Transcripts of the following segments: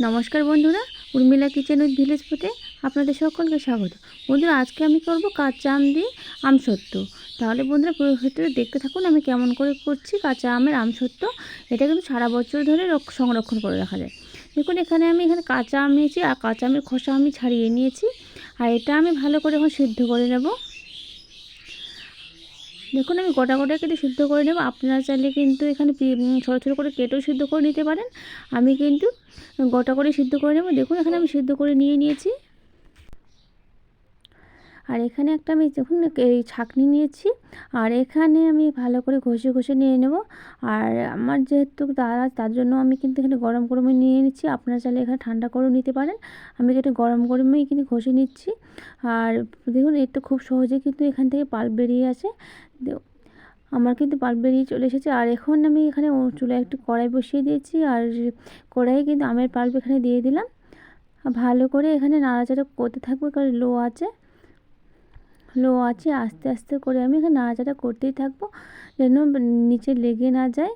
নমস্কার বন্ধুরা, Urmila kitchen with village ফুটে আপনাদের সকলকে স্বাগত। বন্ধুরা, আজকে আমি করব কাঁচা আম দিয়ে আমসত্ত্ব তাহলে বন্ধুরা, পুরো ভিতরে দেখতে থাকুন, আমি কেমন করে করছি কাঁচা আমের আমসত্ত্ব এটা কিন্তু সারা বছর ধরে রক- সংরক্ষণ করে রাখা যায়। দেখুন, এখানে আমি এখানে কাঁচা আম নিয়েছি, আর কাঁচা আমের খোসা আমি ছাড়িয়ে নিয়েছি। আর এটা আমি ভালো করে এখন সিদ্ধ করে নেব। দেখুন, আমি গোটা গোটা কেটে সিদ্ধ করে নেব। আপনারা চাইলে কিন্তু এখানে ছোটো ছোটো করে কেটেও সিদ্ধ করে নিতে পারেন। আমি কিন্তু গোটা করে সিদ্ধ করে নেব। দেখুন, এখানে আমি সিদ্ধ করে নিয়ে নিয়েছি। আর এখানে একটা আমি দেখুন এই ছাঁকনি নিয়েছি, আর এখানে আমি ভালো করে ঘষে ঘষে নিয়ে নেব। আর আমার যেহেতু তারা তার জন্য আমি কিন্তু এখানে গরম গরমে নিয়ে নিচ্ছি। আপনারা চাইলে এখানে ঠান্ডা করেও নিতে পারেন। আমি এটা গরম গরমেই কিন্তু ঘষে নিচ্ছি। আর দেখুন এই তো খুব সহজে কিন্তু এখান থেকে পাল্প বেরিয়ে আসে। আমার কিন্তু পাল্প বেরিয়ে চলে এসেছে। আর এখন আমি এখানে চুলায় একটু কড়াই বসিয়ে দিয়েছি। আর কড়াইয়ে কিন্তু আমের পাল্প এখানে দিয়ে দিলাম। ভালো করে এখানে নাড়াচাড়া করতে থাকব, কারণ লো আছে। লো আছে, আস্তে আস্তে করে আমি এখানে নাড়াচাড়া করতেই থাকব, যেন নিচে লেগে না যায়।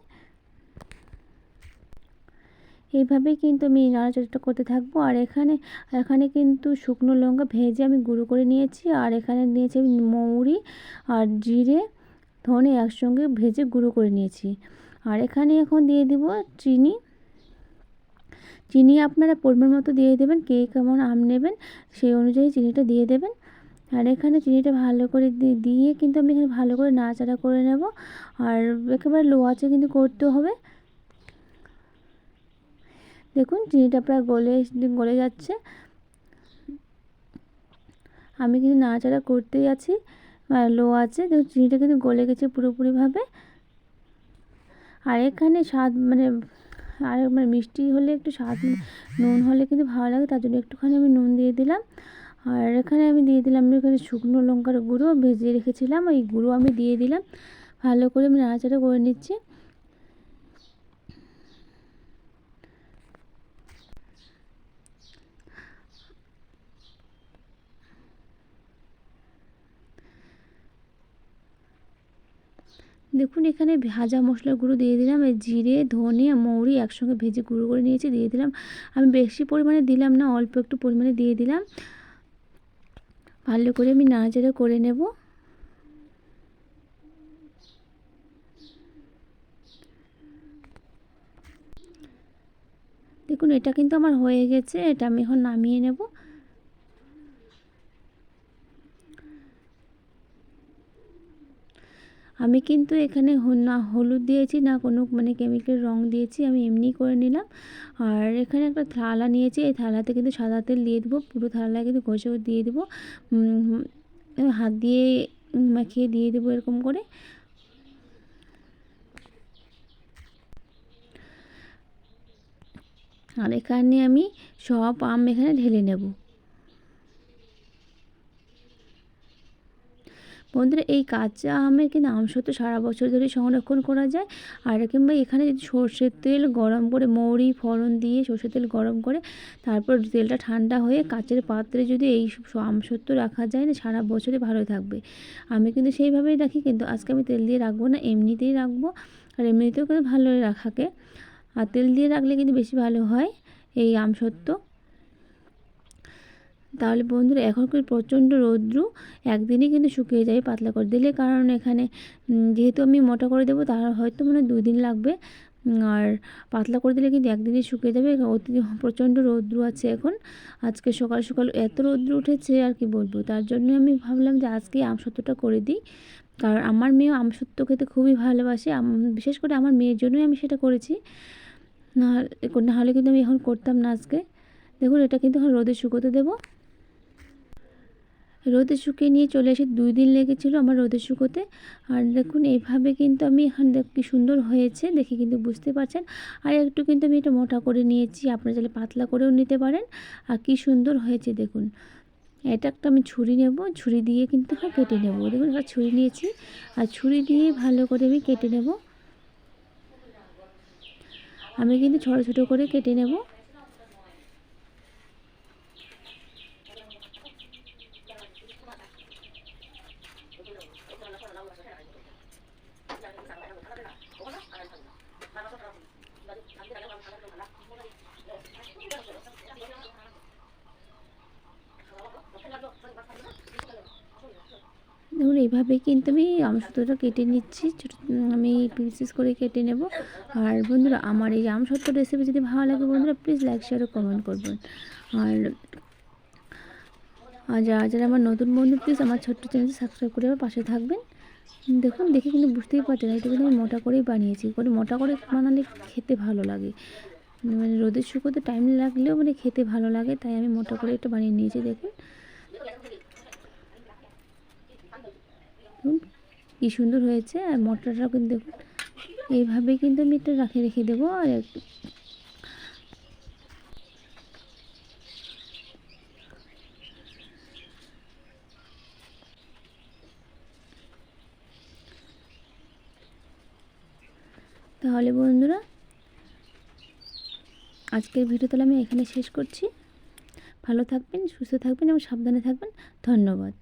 এইভাবেই কিন্তু আমি নাড়াচাড়াটা করতে থাকব। আর এখানে এখানে কিন্তু শুকনো লঙ্কা ভেজে আমি গুঁড়ো করে নিয়েছি। আর এখানে নিয়েছি আমি মৌরি আর জিরে, ধনে একসঙ্গে ভেজে গুঁড়ো করে নিয়েছি। আর এখানে এখন দিয়ে দিব চিনি। চিনি আপনারা পরিমাণ মতো দিয়ে দেবেন, কে কেমন আম নেবেন সেই অনুযায়ী চিনিটা দিয়ে দেবেন। আর এখানে চিনিটা ভালো করে দিয়ে কিন্তু আমি এখানে ভালো করে নাড়াচাড়া করে নেব। আর একেবারে লো আছে কিন্তু করতে হবে। দেখুন, চিনিটা প্রায় গলে গলে যাচ্ছে। আমি কিন্তু নাড়াচাড়া করতেই আছি, আর লো আছে দেখুন, চিনিটা কিন্তু গলে গেছে পুরোপুরিভাবে। আর এখানে স্বাদ মানে আর মানে মিষ্টি হলে একটু স্বাদ, নুন হলে কিন্তু ভালো লাগে, তার জন্য একটুখানি আমি নুন দিয়ে দিলাম। আর এখানে আমি দিয়ে দিলাম এখানে শুকনো লঙ্কার গুঁড়ো ভেজে রেখেছিলাম, ওই গুঁড়ো আমি দিয়ে দিলাম। ভালো করে আমি নাড়াচাড়া করে নিচ্ছি। দেখুন, এখানে ভাজা মশলার গুঁড়ো দিয়ে দিলাম, এই জিরে, ধনে মৌরি একসঙ্গে ভেজে গুঁড়ো করে নিয়েছি, দিয়ে দিলাম। আমি বেশি পরিমাণে দিলাম না, অল্প একটু পরিমাণে দিয়ে দিলাম। ভালো করে আমি নাড়াচাড়া করে নেব। দেখুন, এটা কিন্তু আমার হয়ে গেছে, এটা আমি এখন নামিয়ে নেব। আমি কিন্তু এখানে না হলুদ দিয়েছি, না কোনো মানে কেমিক্যাল রং দিয়েছি, আমি এমনি করে নিলাম। আর এখানে একটা থালা নিয়েছি, এই থালাতে কিন্তু সাদা তেল দিয়ে দেবো, পুরো থালা কিন্তু ঘষে দিয়ে দেবো। হাত দিয়ে মাখিয়ে দিয়ে দেবো এরকম করে। আর এখানে আমি সব আম এখানে ঢেলে নেব। বন্ধুরা, এই কাঁচা আমের কিন্তু আমসত্ত্ব সারা বছর ধরে সংরক্ষণ করা যায়। আর কিংবা এখানে যদি সর্ষের তেল গরম করে মৌরি, ফোড়ন দিয়ে সর্ষের তেল গরম করে তারপর তেলটা ঠান্ডা হয়ে কাচের পাত্রে যদি এই সব আমসত্ত্ব রাখা যায়, না সারা বছরে ভালো থাকবে। আমি কিন্তু সেইভাবেই রাখি, কিন্তু আজকে আমি তেল দিয়ে রাখব না, এমনিতেই রাখব। আর এমনিতেও কিন্তু ভালো রাখাকে। আর তেল দিয়ে রাখলে কিন্তু বেশি ভালো হয় এই আমসত্ত্ব। তাহলে বন্ধুরা, এখন কি প্রচণ্ড রৌদ্র? একদিনই কিন্তু শুকিয়ে যাবে পাতলা করে। দিলে কারণ এখানে যেহেতু আমি মোটা করে দেবো তার হয়তো মানে দুই দিন লাগবে। আর পাতলা করে দিলে কিন্তু একদিনই শুকিয়ে যাবে। অতি প্রচণ্ড রৌদ্র আছে এখন। আজকে সকাল সকাল এত রৌদ্র উঠেছে, আর কি বলব? তার জন্য আমি ভাবলাম যে আজকে আমসত্ত্বটা করে দিই। কারণ আমার মেয়েও আমসত্ত্ব খেতে খুবই ভালোবাসে। বিশেষ করে আমার মেয়ের জন্যই আমি সেটা করেছি। না হলে কিন্তু আমি এখন করতাম না আজকে। দেখুন, এটা কিন্তু এখন রোদে শুকোতে দেবো। রোদে শুকিয়ে নিয়ে চলে এসে দুই দিন লেগেছিলো আমার রোদে শুকোতে। আর দেখুন এইভাবে কিন্তু আমি কি সুন্দর হয়েছে, দেখে কিন্তু বুঝতে পারছেন। আর একটু কিন্তু আমি এটা মোটা করে নিয়েছি, আপনারা চাইলে পাতলা করেও নিতে পারেন। আর কি সুন্দর হয়েছে, দেখুন। এটা একটা আমি ছুরি নেব, ছুরি দিয়ে কিন্তু কেটে নেব। দেখুন, একটা ছুরি নিয়েছি, আর ছুরি দিয়ে ভালো করে আমি কেটে নেব। আমি কিন্তু ছোটো ছোটো করে কেটে নেব। এইভাবে কিন্তু আমি আম আমসত্ত্বটা কেটে নিচ্ছি। আমি পিসেস করে কেটে নেব। আর বন্ধুরা, আমার এই আম আমসত্ত্ব রেসিপি যদি ভালো লাগে বন্ধুরা প্লিজ লাইক শেয়ার ও কমেন্ট করবেন। আর আর যারা যারা আমার নতুন বন্ধু প্লিজ আমার ছোট্ট চ্যানেলটি সাবস্ক্রাইব করে আমার পাশে থাকবেন। দেখুন, দেখে কিন্তু বুঝতেই পারছেন, এটা কিন্তু আমি মোটা করেই বানিয়েছি। করে মোটা করে বানালে খেতে ভালো লাগে। মানে রোদের শুকোতে টাইম লাগলেও মানে খেতে ভালো লাগে, তাই আমি মোটা করে একটু বানিয়ে নিয়েছি, দেখুন। দেখুন, কী সুন্দর হয়েছে। আর মটরটাও কিন্তু দেখুন, এইভাবেই কিন্তু আমি এটা রাখে, রেখে দেবো। আর তাহলে বন্ধুরা, আজকের ভিডিও তাহলে আমি এখানে শেষ করছি। ভালো থাকবেন, সুস্থ থাকবেন এবং সাবধানে থাকবেন। ধন্যবাদ।